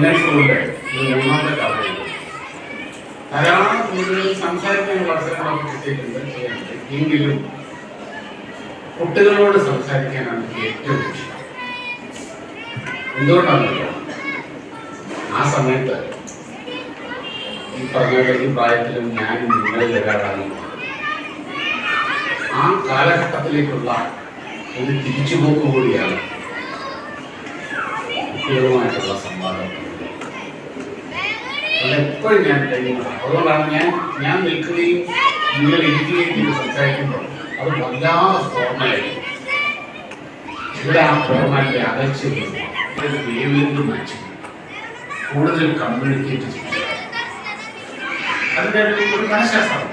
ഇത് മൂന്നാമത്തെ കാര്യം ധാരാളം കൂടുതൽ സംസാരിക്കാൻ കിട്ടിയിട്ടുണ്ട് ചെയ്യാനുണ്ട്. എങ്കിലും കുട്ടികളോട് സംസാരിക്കാനാണ് ഏറ്റവും ഇഷ്ടം. എന്തുകൊണ്ടാണെന്നറിയോ ആ സമയത്ത് ഈ പറഞ്ഞ ഈ പ്രായത്തിലും ഞാൻ നിങ്ങളിൽ ഒരാളാണ്. ആ കാലഘട്ടത്തിലേക്കുള്ള ഒരു തിരിച്ചുപോക്ക് കൂടിയാണ് കുട്ടികളുമായിട്ടുള്ള അതെപ്പോഴും ഞാൻ കഴിയുന്നത് അതുകൊണ്ടാണ് ഞാൻ ഞാൻ നിൽക്കുകയും നിങ്ങൾ ഇരിക്കുകയും ചെയ്ത് സംസാരിക്കുമ്പോൾ അത് വല്ലാതെ ഫോർമലായിരിക്കും ഇവിടെ ആ ഫോർമാലിറ്റി അകച്ചു വേവിന്റെ മാറ്റി കൂടുതൽ കമ്മ്യൂണിക്കേറ്റ് ചെയ്യും അതിന്റെ ഒരു മനഃശാസ്ത്രം.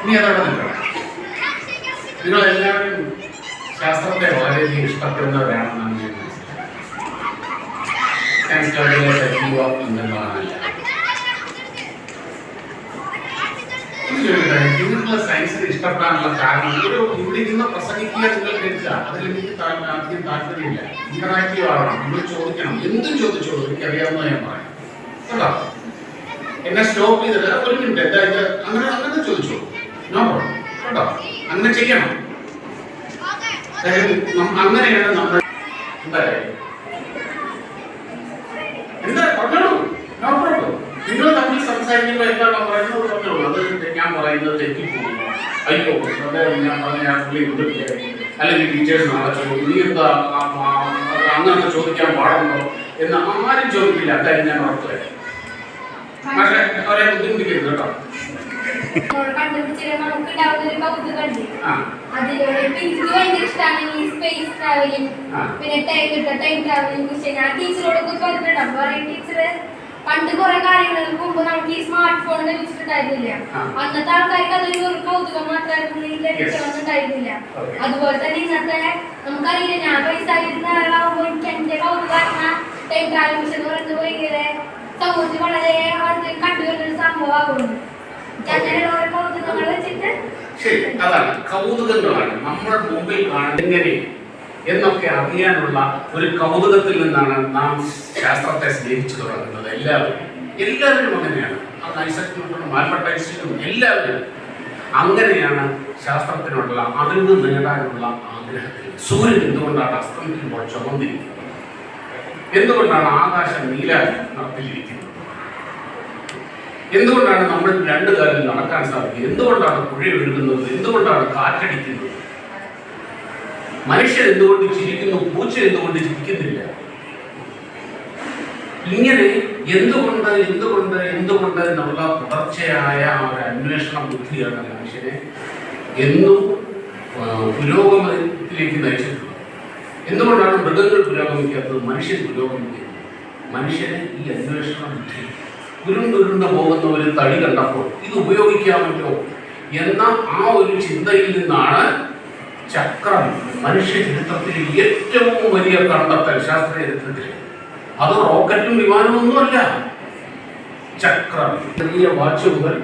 ഇനി അതവിടെ നിൽക്കണം. നിങ്ങളെല്ലാവരും ശാസ്ത്രത്തെ വളരെയധികം ഇഷ്ടപ്പെടുന്നവരാണെന്നാണ് ഞാൻ മനസ്സിലാക്കുന്നത് സജീവ സയൻസിന് ഇഷ്ടപ്പെടാനുള്ള കാരണം ഒരു ഇവിടെ ഇരുന്ന് പ്രസംഗിക്കുക നിങ്ങൾ കേൾക്കുക അതിൽ അധികം താല്പര്യമില്ല ഇന്ററാക്റ്റീവ് ആവണം നിങ്ങൾ ചോദിക്കണം എന്തും ചോദിച്ചോളൂ എനിക്ക് അറിയാവുന്ന ഞാൻ പറയാം കേട്ടോ എന്നെ സ്റ്റോപ്പ് ചെയ്തിട്ട് ഒരു മിനിറ്റ് എന്താ അങ്ങനെ അങ്ങനെ ചോദിച്ചോളൂ നോ പ്രോബ്ലം കേട്ടോ അങ്ങനെ ചെയ്യണം അങ്ങനെയാണ് നമ്മൾ എന്താ പറഞ്ഞോളൂ. നോ പ്രോബ്ലം നിങ്ങൾ തമ്മിൽ സംസാരിക്കുമ്പോൾ എന്താണ് പറയുന്നത് പറഞ്ഞോളൂ. അത് ഞാൻ പറയുന്നത് തെറ്റിപ്പോകുന്നു അയ്യോ അതെ ഞാൻ പറഞ്ഞ പുള്ളി എന്തൊക്കെ അല്ലെങ്കിൽ ടീച്ചേഴ്സ് നാളെ ചോദിക്കും. അങ്ങനെ ചോദിക്കാൻ പാടുണ്ടോ? എന്ന് ആരും ചോദിക്കില്ല. അതായത് ഞാൻ ഉറപ്പുവരാം പക്ഷേ അവരെ ബുദ്ധിമുട്ടിക്കരുത് കേട്ടോ. അതിലൂടെ എനിക്ക് ഭയങ്കര ഇഷ്ടമാണ് ഈ സ്പേസ് ട്രാവലിംഗ് പിന്നെ ടൈം ടൈം ട്രാവലിംഗ് വിഷയം ഞാൻ ടീച്ചറോടൊക്കെ പറഞ്ഞിട്ടുണ്ട് അപ്പൊ പറയും പണ്ട് കുറെ കാര്യങ്ങൾക്ക് മുമ്പ് നമുക്ക് ഈ സ്മാർട്ട് ഫോൺ ലഭിച്ചിട്ടുണ്ടായിരുന്നില്ല. അന്നത്തെ ആൾക്കാർക്ക് അതൊരു ഒരു കൗതുകം മാത്രമായിരുന്നു ലഭിച്ചൊന്നും അതുപോലെ തന്നെ ഇന്നത്തെ നമുക്കറിയില്ല ഞാൻ പൈസ ഇരുന്ന ആളാവുമ്പോൾ എനിക്ക് എന്റെ കൗതുകം ടൈം ട്രാവൽ മിഷൻ എന്ന് പറയുന്നത് ഭയങ്കര സമൂഹത്തിൽ വളരെ കണ്ടുവരുന്ന ഒരു സംഭവമാകുന്നു ശരി അതാണ്. കൗതുകങ്ങളാണ്. നമ്മുടെ മുമ്പിൽ കാണുന്നെങ്ങനെ എന്നൊക്കെ അറിയാനുള്ള ഒരു കൗതുകത്തിൽ നിന്നാണ് നാം ശാസ്ത്രത്തെ സ്നേഹിച്ചു തുടങ്ങുന്നത്. എല്ലാവരും. എല്ലാവരും അങ്ങനെയാണ്. അത് ഐസക് ന്യൂട്ടണും ആൽബർട്ട് ഐൻസ്റ്റീനും എല്ലാവരും അങ്ങനെയാണ് ശാസ്ത്രത്തിനുള്ള അറിവ് നേടാനുള്ള ആഗ്രഹത്തിൽ. സൂര്യൻ എന്തുകൊണ്ടാണ് അസ്തമിക്കുമ്പോൾ ചുമന്നിരിക്കുന്നത്? എന്തുകൊണ്ടാണ് ആകാശം നീല നിറത്തിലിരിക്കുന്നത് എന്തുകൊണ്ടാണ് നമ്മൾ രണ്ട് കാലിൽ നടക്കാൻ സാധിക്കുക? എന്തുകൊണ്ടാണ് പുഴ ഒഴുകുന്നത് എന്തുകൊണ്ടാണ് കാറ്റടിക്കുന്നത്? മനുഷ്യൻ എന്തുകൊണ്ട് ചിരിക്കുന്നു പൂച്ച എന്തുകൊണ്ട് ചിരിക്കുന്നില്ല ഇങ്ങനെ എന്തുകൊണ്ട് എന്തുകൊണ്ട് എന്തുകൊണ്ട് എന്നുള്ള തുടർച്ചയായ ഒരു അന്വേഷണ ബുദ്ധിയാണ് മനുഷ്യനെ എന്നും പുരോഗമനത്തിലേക്ക് നയിച്ചിട്ടുള്ളത്. എന്തുകൊണ്ടാണ് മൃഗങ്ങൾ പുരോഗമിക്കാത്തത്? മനുഷ്യൻ പുരോഗമിക്കുന്നത് മനുഷ്യനെ ഈ അന്വേഷണ ബുദ്ധി ഉരുണ്ടുരുണ്ട് പോകുന്ന ഒരു തടി കണ്ടപ്പോൾ ഇത് ഉപയോഗിക്കാമല്ലോ എന്ന ആ ഒരു ചിന്തയിൽ നിന്നാണ് ചക്രം മനുഷ്യ ചരിത്രത്തിലെ ഏറ്റവും വലിയ കണ്ടെത്തൽ ശാസ്ത്ര ചരിത്രത്തിൽ അത് റോക്കറ്റും വിമാനമൊന്നുമല്ല ചക്രം. ചെറിയ വാച്ച് മുതൽ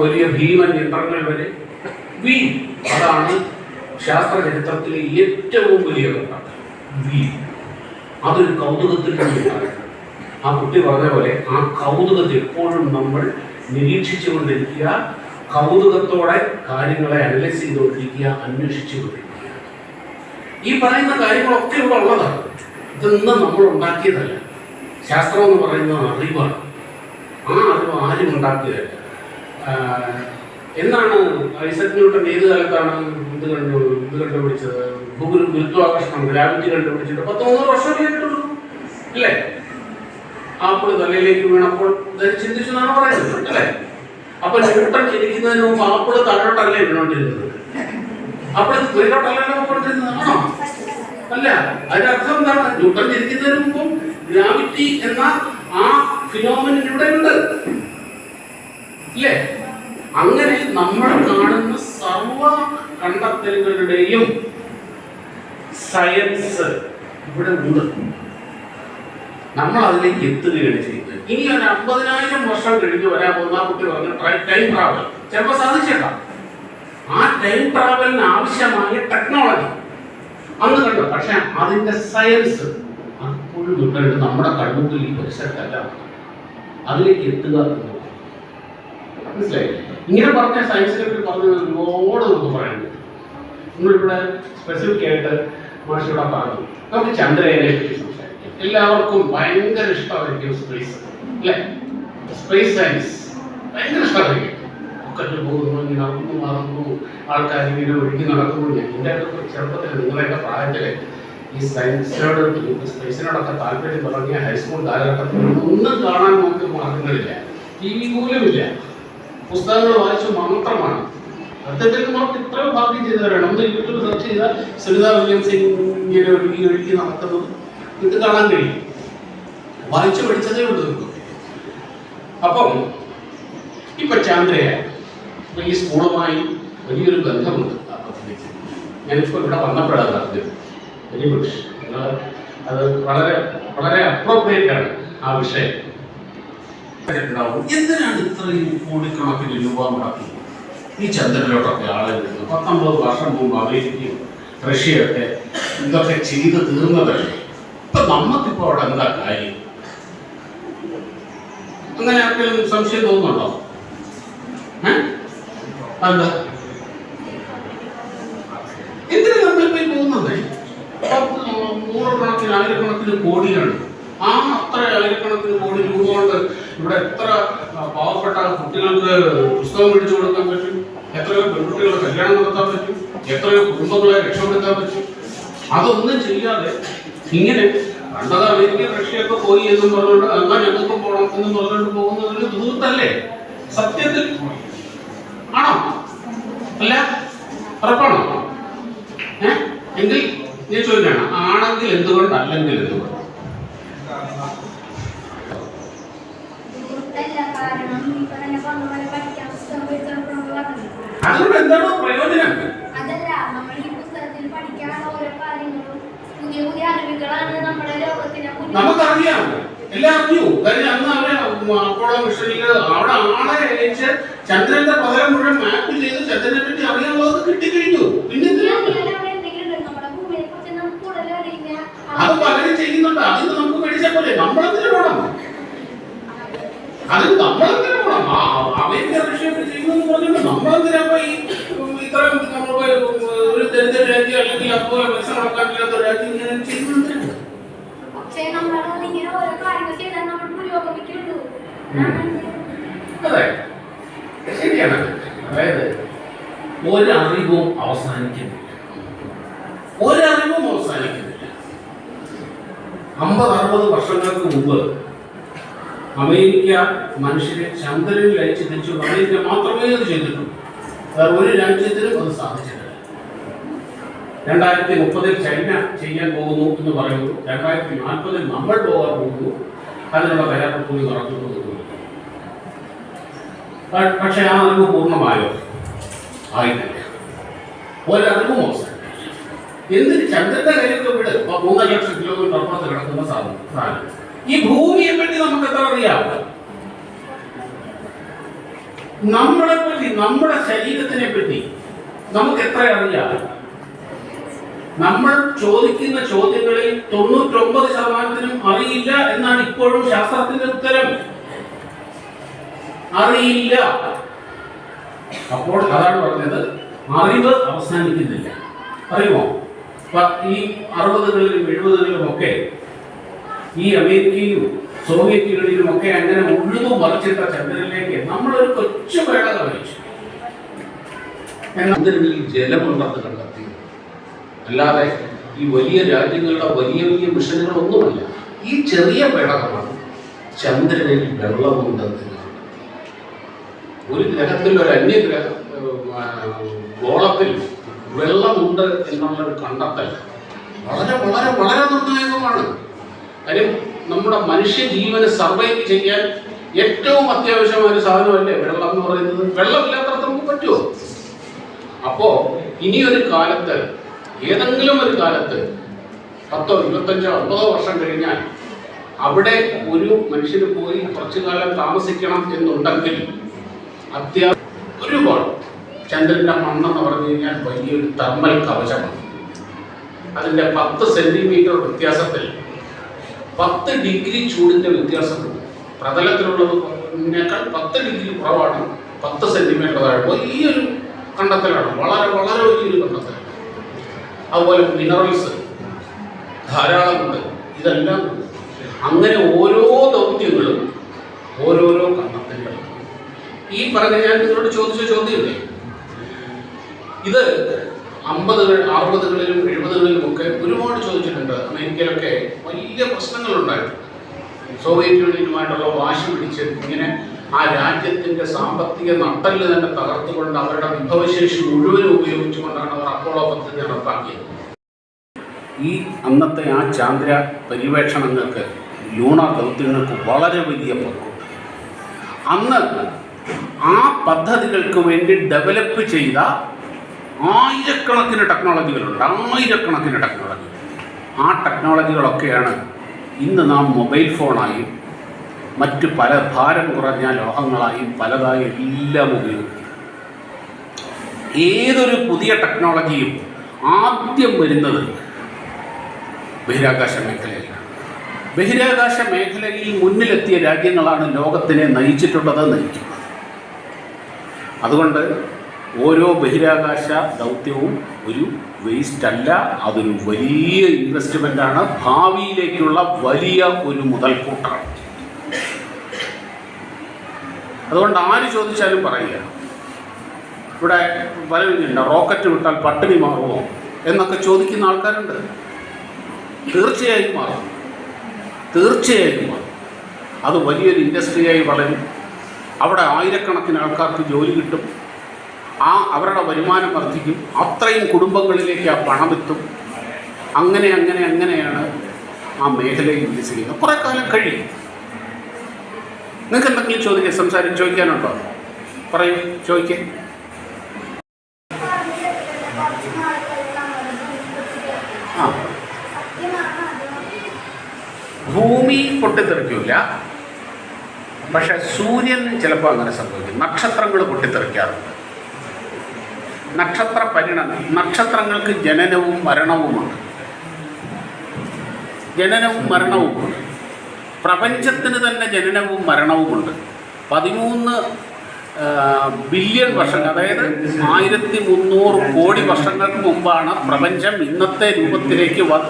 വലിയ ഭീമൻ യന്ത്രങ്ങൾ വരെ. വി അതാണ് ശാസ്ത്ര ചരിത്രത്തിലെ ഏറ്റവും വലിയ കണ്ടെത്തൽ. വി. അതൊരു കൗതുകത്തിൽ ആ കുട്ടി പറഞ്ഞ പോലെ ആ കൗതുകത്തെ എപ്പോഴും നമ്മൾ നിരീക്ഷിച്ചുകൊണ്ടിരിക്കുക കൗതുകത്തോടെ കാര്യങ്ങളെ അനലൈസ് ചെയ്തുകൊണ്ടിരിക്കുക അന്വേഷിച്ചുകൊണ്ടിരിക്കുക. ഈ പറയുന്ന കാര്യങ്ങളൊക്കെ ഇവിടെ ഉള്ളതാണ്. ഇതൊന്നും നമ്മൾ ഉണ്ടാക്കിയതല്ല. ശാസ്ത്രം എന്ന് പറയുന്നത് അറിവാണ്. ആ അറിവ് ആരും ഉണ്ടാക്കിയതല്ല എന്നാണ് ഐസക് ന്യൂട്ടൺ ഏത് കാലത്താണ് ഇത് കണ്ടു ഇത് കണ്ടുപിടിച്ചത്? ഗുരു ഗുരുത്വാകർഷണം ഗ്രാവിറ്റി കണ്ടുപിടിച്ചിട്ട് പത്ത് മൂന്നൂറ് വർഷം കഴിഞ്ഞിട്ടുള്ളൂ അല്ലേ? ആപ്പിൾ തലയിലേക്ക് വീണപ്പോൾ ചിന്തിച്ചു എന്നാണ് പറയുന്നത് അല്ലേ? അപ്പൊ ന്യൂട്ടൺ ചിരിക്കുന്നതിന് മുമ്പ് ആപ്പിൾ തലോട്ടല്ലേ വീണോണ്ടിരുന്നത് അപ്പോൾ ഇത് മേലോട്ടല്ലല്ലോ പോയിട്ടിരുന്നത് ആണോ? അല്ല അതിന്റെ അർത്ഥം എന്താണ്? ന്യൂട്ടൺ ചിരിക്കുന്നതിന് മുമ്പും ഗ്രാവിറ്റി എന്ന ആ ഫിനോമിനൻ ഇവിടെ ഉണ്ട്. ഇല്ലേ അങ്ങനെ നമ്മൾ കാണുന്ന സർവ കണ്ടെത്തലുകളുടെയും സയൻസ് ഇവിടെ ഉണ്ട്. നമ്മൾ അതിലേക്ക് എത്തുകയാണ് ചെയ്യുന്നത്. ഇനി ഒരു അമ്പതിനായിരം വർഷം കഴിഞ്ഞ് വരാൻ പോകുന്ന ആ കുട്ടി പറഞ്ഞ ടൈം ട്രാവൽ ചിലപ്പോൾ സാധിച്ചേക്കാം. ആ ടൈം ട്രാവലിന് ആവശ്യമായ ടെക്നോളജി അന്ന് കണ്ടു. പക്ഷെ അതിന്റെ സയൻസ് അപ്പോഴും എപ്പോഴും നമ്മുടെ കണ്ണുമ്പിൽ ഈ പരിസരത്തല്ല. അതിലേക്ക് എത്തുക മനസ്സിലായി ഇങ്ങനെ പറഞ്ഞ സയൻസിനെ പറ്റി പറഞ്ഞ ഒരുപാട് നമുക്ക് പറയാനുണ്ട്. നമ്മളിവിടെ സ്പെസിഫിക് ആയിട്ട് മാഷിയുടെ പറഞ്ഞു. നമുക്ക് ചന്ദ്രയനെ പറ്റി എല്ലാവർക്കും ഭയങ്കര ഇഷ്ടമായിരിക്കും സ്പേസ് അല്ലേ? സ്പേസ് സയൻസ് ഭയങ്കര ഇഷ്ടമായിരിക്കും. കല്ല് പോകുന്നു നടന്നു മറന്നു ആൾക്കാർ ഇങ്ങനെ ഒഴുകി നടക്കുന്നു. എന്റെ ഒക്കെ ചെറുപ്പത്തിൽ നിങ്ങളുടെ പ്രായത്തിൽ ഈ സയൻസിനോട് സ്പേസിനോടൊക്കെ താല്പര്യം തുടങ്ങിയ ഹൈസ്കൂൾ കാലഘട്ടത്തിൽ ഒന്നും കാണാൻ നമുക്ക് മാർഗങ്ങളില്ല. ടി വി പോലുമില്ല. പുസ്തകങ്ങൾ വായിച്ചു മാത്രമാണ്. സത്യത്തിൽ നമുക്ക് ഇത്രയും ഭാഗ്യം ചെയ്തവരാണ്. ഒന്ന് യൂട്യൂബ് സെർച്ച് ചെയ്താൽ സുനിത വില്യംസ് ഇങ്ങനെ ഒഴുകി ഒഴുകി നടക്കുന്നത്. ഇത് കാണാൻ കഴിയും. വായിച്ചു പഠിച്ചതേ ഉള്ളൂ. അപ്പം ഇപ്പൊ ചന്ദ്രയാൻ ഈ സ്കൂളുമായി വലിയൊരു ബന്ധമുണ്ട്. ആ പദ്ധതിക്ക് ഞാനിപ്പോൾ ഇവിടെ വന്നപ്പോഴാണ് അറിഞ്ഞത്. വെരി ഗുഡ് നിങ്ങൾ അത് വളരെ വളരെ അപ്രോപ്രിയേറ്റ് ആണ് ആ വിഷയം. ഉണ്ടാവും. എന്തിനാണ് ഇത്രയും കോടിക്കണക്കിന് രൂപ മുടക്കി? ഈ ചന്ദ്രനിലോട്ടൊക്കെ ആളെ വരുന്നത് പത്തൊമ്പത് വർഷം മുമ്പ് അമേരിക്കയും റഷ്യയൊക്കെ ഇതൊക്കെ ചെയ്ത് തീർന്നതല്ലേ? ഇപ്പൊ നമ്മക്കിപ്പോ അവിടെ എന്താ കാര്യം? അങ്ങനെ ആർക്കെങ്കിലും സംശയം തോന്നുന്നുണ്ടോ? അതെന്താ? എന്തിനാ നമ്മളിപ്പോ പോകുന്നത്? നൂറുകണക്കിന് ആയിരക്കണക്കിന് കോടിയാണ് ആ അത്ര ആയിരക്കണക്കിന് കോടി രൂപ കൊണ്ട് ഇവിടെ എത്ര പാവപ്പെട്ട കുട്ടികൾക്ക് പുസ്തകം മേടിച്ചു കൊടുക്കാൻ പറ്റും? എത്രയോ പെൺകുട്ടികളെ കല്യാണം നടത്താൻ പറ്റും? എത്രയോ കുടുംബങ്ങളെ രക്ഷപ്പെടുത്താൻ പറ്റും? അതൊന്നും ചെയ്യാതെ ഇങ്ങനെ പണ്ടത് അമേരിക്ക റഷ്യയൊക്കെ പോയി എന്നും പറഞ്ഞുകൊണ്ട് എന്നാ ഞങ്ങൾക്കും പോകണം എന്നും പറഞ്ഞുകൊണ്ട് പോകുന്നത് ഒരു ദൂരത്തല്ലേ സത്യത്തിൽ ആണോ? അല്ല ഉറപ്പാണോ? ഏ? എങ്കിൽ ഞാൻ ചോദിക്കാണ് ആണെങ്കിൽ എന്തുകൊണ്ട് അല്ലെങ്കിൽ എന്തുകൊണ്ട്? അതുകൊണ്ട് എന്താണോ പ്രയോജനം അതല്ല നമ്മൾ ഈ പുസ്തകത്തിൽ പഠിക്കാനുള്ള ഓരോ കാര്യങ്ങളും പുതിയ പുതിയ അറിവുകളാണ് നമ്മുടെ ലോകത്തിന് മുന്നിൽ നമുക്കറിയാം എല്ലാം അറിഞ്ഞു കാര്യം അന്ന് അവർ അപ്പോളോ മിഷനിൽ അവിടെ ആളെ അയച്ച് ചന്ദ്രന്റെ പകരം മുഴുവൻ മാപ്പ് ചെയ്ത് ചന്ദ്രനെ പറ്റി അറിയാനുള്ളത് കിട്ടിക്കഴിഞ്ഞു. പിന്നെ അത് പലരും ചെയ്യുന്നുണ്ട്. അതിന് നമുക്ക് പഠിച്ചാൽ പോലെ നമ്മളെന്തിനു പോകണം അതിന് നമ്മളെന്തിനു ആ അമേരിക്ക റഷ്യയൊക്കെ ചെയ്യുന്നു പറഞ്ഞിട്ട് നമ്മളെന്തിനാ ഈ ഇത്രയും നമ്മൾ ഒരു ദരിദ്ര രാജ്യം അല്ലെങ്കിൽ അപ്പോൾ നടക്കാനില്ലാത്ത രാജ്യം ഇങ്ങനെ ചെയ്യുന്നുണ്ട് പക്ഷേ നമ്മളാണ് ഇങ്ങനെ ഓരോ കാര്യങ്ങൾ ചെയ്താൽ നമ്മൾ പുരോഗമിക്കുള്ളൂ അതെ. ശരിയാണ്. അതായത് ഒരറിവും അവസാനിക്കുന്നില്ല. ഒരറിവും അവസാനിക്കുന്നില്ല. അമ്പത് അറുപത് വർഷങ്ങൾക്ക് മുമ്പ് അമേരിക്ക മനുഷ്യരെ ചന്ദ്രനിൽ അയച്ചു തിരിച്ചു അമേരിക്ക മാത്രമേ അത് ചെയ്തിട്ടുള്ളൂ. വേറെ ഒരു രാജ്യത്തിനും അത് സാധിച്ചിട്ടില്ല. രണ്ടായിരത്തി മുപ്പതിൽ ചൈന ചെയ്യാൻ പോകുന്നു എന്ന് പറയുന്നു. രണ്ടായിരത്തി നാൽപ്പതിൽ നമ്മൾ പോകാൻ പോകുന്നു. അതിനുള്ള തയ്യാറെടുപ്പുകൾ നടത്തുന്നു പ- പക്ഷെ ആ അറിവ് പൂർണമായോ? ആയിട്ടില്ല. ഒരറിവും അവസാനം എന്തിന് ചന്ദ്രന്റെ കാര്യമൊക്കെ വിട്? മൂന്നര ലക്ഷം കിലോമീറ്റർ അപ്പുറത്ത് കിടക്കുന്ന സാധനം. ഈ ഭൂമിയെ പറ്റി നമുക്ക് എത്ര അറിയാം? നമ്മളെ പറ്റി നമ്മുടെ ശരീരത്തിനെ പറ്റി നമുക്ക് എത്ര അറിയാം? നമ്മൾ ചോദിക്കുന്ന ചോദ്യങ്ങളിൽ തൊണ്ണൂറ്റൊമ്പത് ശതമാനത്തിനും അറിയില്ല എന്നാണ് ഇപ്പോഴും ശാസ്ത്രത്തിന്റെ ഉത്തരം. അറിയില്ല. അപ്പോൾ അതാണ് പറഞ്ഞത്. അറിവ് അവസാനിക്കുന്നില്ല. അപ്പൊ ഈ അറുപതുകളിലും എഴുപതുകളിലും ഒക്കെ ഈ അമേരിക്കയിലും സോവിയറ്റുകളിലും ഒക്കെ അങ്ങനെ മുഴുവൻ മറിച്ചിട്ട ചന്ദ്രനിലേക്ക് നമ്മളൊരു കൊച്ചു വേള കഴിച്ചു ചന്ദ്രനിൽ ജലമുണ്ടെന്ന് കണ്ടെത്തി. അല്ലാതെ ഈ വലിയ രാജ്യങ്ങളുടെ വലിയ വലിയ മിഷനുകളൊന്നുമല്ല. ഈ ചെറിയ പേടകമാണ് ചന്ദ്രനിൽ വെള്ളമുണ്ടെന്ന് ഒരു ഗ്രഹത്തിൽ ഒരു അന്യഗ്രഹ ഗോളത്തിൽ വെള്ളമുണ്ട് എന്നുള്ളൊരു കണ്ടെത്തൽ വളരെ വളരെ വളരെ നിർണായകമാണ് കാര്യം നമ്മുടെ മനുഷ്യ ജീവന് സർവൈവ് ചെയ്യാൻ ഏറ്റവും അത്യാവശ്യമായ ഒരു സാധനമല്ലേ വെള്ളം എന്ന് പറയുന്നത്? വെള്ളമില്ലാത്തടത്ത് നമുക്ക് പറ്റുമോ? അപ്പോ ഇനിയൊരു കാലത്ത് ഏതെങ്കിലും ഒരു കാലത്ത് പത്തോ ഇരുപത്തഞ്ചോ അമ്പതോ വർഷം കഴിഞ്ഞാൽ അവിടെ ഒരു മനുഷ്യന് പോയി കുറച്ചു കാലം താമസിക്കണം എന്നുണ്ടെങ്കിൽ അത്യാവശ്യം ഒരുപാട് ചന്ദ്രന്റെ മണ്ണെന്ന് പറഞ്ഞു കഴിഞ്ഞാൽ വലിയൊരു തെർമൽ കവചമാണ്. അതിന്റെ പത്ത് സെന്റിമീറ്റർ വ്യത്യാസത്തിൽ പത്ത് ഡിഗ്രി ചൂടിന്റെ വ്യത്യാസമുണ്ട് പ്രതലത്തിലുള്ളതിനേക്കാൾ പത്ത് ഡിഗ്രി കുറവാണ്. പത്ത് സെന്റിമീറ്റർ താഴെ വലിയൊരു കണ്ടെത്തലാണ്. വളരെ വളരെ വലിയൊരു കണ്ടെത്തലാണ്. അതുപോലെ മിനറൽസ് ധാരാളമുണ്ട് ഇതെല്ലാം അങ്ങനെ ഓരോ ദൗത്യങ്ങളും ഓരോരോ കണ്ടെത്തലുകളും. ഈ പറഞ്ഞ ഞാൻ നിങ്ങളോട് ചോദിച്ച ചോദ്യമില്ലേ? ഇത് അമ്പതുകൾ അറുപതുകളിലും എഴുപതുകളിലും ഒക്കെ ഒരുപാട് ചോദിച്ചിട്ടുണ്ട്. അമേരിക്കയിലൊക്കെ വലിയ പ്രശ്നങ്ങളുണ്ടായിട്ടുണ്ട്. സോവിയറ്റ് യൂണിയനുമായിട്ടുള്ള വാശി പിടിച്ച് ഇങ്ങനെ ആ രാജ്യത്തിന്റെ സാമ്പത്തിക നട്ടൽ തന്നെ തകർത്തുകൊണ്ട് അവരുടെ വിഭവശേഷി മുഴുവനും ഉപയോഗിച്ചുകൊണ്ടാണ് അവർ അപ്പോളോ പദ്ധതി നടപ്പാക്കിയത്. ഈ അന്നത്തെ ആ ചാന്ദ്ര പര്യവേക്ഷണങ്ങൾക്ക് ലൂണ ദൗത്യങ്ങൾക്ക് വളരെ വലിയ പങ്കുണ്ട്. അന്ന് ആ പദ്ധതികൾക്ക് വേണ്ടി ഡെവലപ്പ് ചെയ്ത ആയിരക്കണക്കിന് ടെക്നോളജികളുണ്ട് ആയിരക്കണക്കിന് ടെക്നോളജി. ആ ടെക്നോളജികളൊക്കെയാണ് ഇന്ന് നാം മൊബൈൽ ഫോണായും മറ്റ് പല ഭാരം കുറഞ്ഞ ലോഹങ്ങളായും പലതായി എല്ലാം ഉപയോഗിക്കും ഏതൊരു പുതിയ ടെക്നോളജിയും ആദ്യം വരുന്നത് ബഹിരാകാശ മേഖലയിലാണ്. ബഹിരാകാശ മേഖലയിൽ മുന്നിലെത്തിയ രാജ്യങ്ങളാണ് ലോകത്തിനെ നയിച്ചിട്ടുള്ളത് നയിക്കുന്നത്. അതുകൊണ്ട് ഓരോ ബഹിരാകാശ ദൗത്യവും ഒരു വേസ്റ്റ് അല്ല അതൊരു വലിയ ഇൻവെസ്റ്റ്മെന്റാണ് ഭാവിയിലേക്കുള്ള വലിയ ഒരു മുതൽക്കൂട്ടാണ്. അതുകൊണ്ട് ആര് ചോദിച്ചാലും പറയുക ഇവിടെ വരവില്ല റോക്കറ്റ് വിട്ടാൽ പട്ടിണി മാറുമോ? എന്നൊക്കെ ചോദിക്കുന്ന ആൾക്കാരുണ്ട്. തീർച്ചയായും മാറും. തീർച്ചയായും മാറും. അത് വലിയൊരു ഇൻഡസ്ട്രിയായി വളരും. അവിടെ ആയിരക്കണക്കിന് ആൾക്കാർക്ക് ജോലി കിട്ടും. ആ അവരുടെ വരുമാനം വർദ്ധിക്കും. അത്രയും കുടുംബങ്ങളിലേക്ക് ആ പണമെത്തും അങ്ങനെ അങ്ങനെ അങ്ങനെയാണ് ആ മേഖലയിൽ വികസിക്കുന്നത്. കുറേ കാലം കഴിയും. നിങ്ങൾക്ക് എന്തെങ്കിലും ചോദിക്കാം സംസാരം ചോദിക്കാനുണ്ടോ? പറയൂ ചോദിക്കേ. ഭൂമി പൊട്ടിത്തെറിക്കില്ല പക്ഷെ സൂര്യൻ ചിലപ്പോൾ അങ്ങനെ സംഭവിക്കും. നക്ഷത്രങ്ങൾ പൊട്ടിത്തെറിക്കാറുണ്ട്. നക്ഷത്ര പരിണതി നക്ഷത്രങ്ങൾക്ക് ജനനവും മരണവുമുണ്ട്. ജനനവും മരണവുമുണ്ട്. പ്രപഞ്ചത്തിന് തന്നെ ജനനവും മരണവും ഉണ്ട്. പതിമൂന്ന് ബില്യൺ വർഷങ്ങൾ അതായത് ആയിരത്തി മുന്നൂറ് കോടി വർഷങ്ങൾക്ക് മുമ്പാണ് പ്രപഞ്ചം ഇന്നത്തെ രൂപത്തിലേക്ക് വ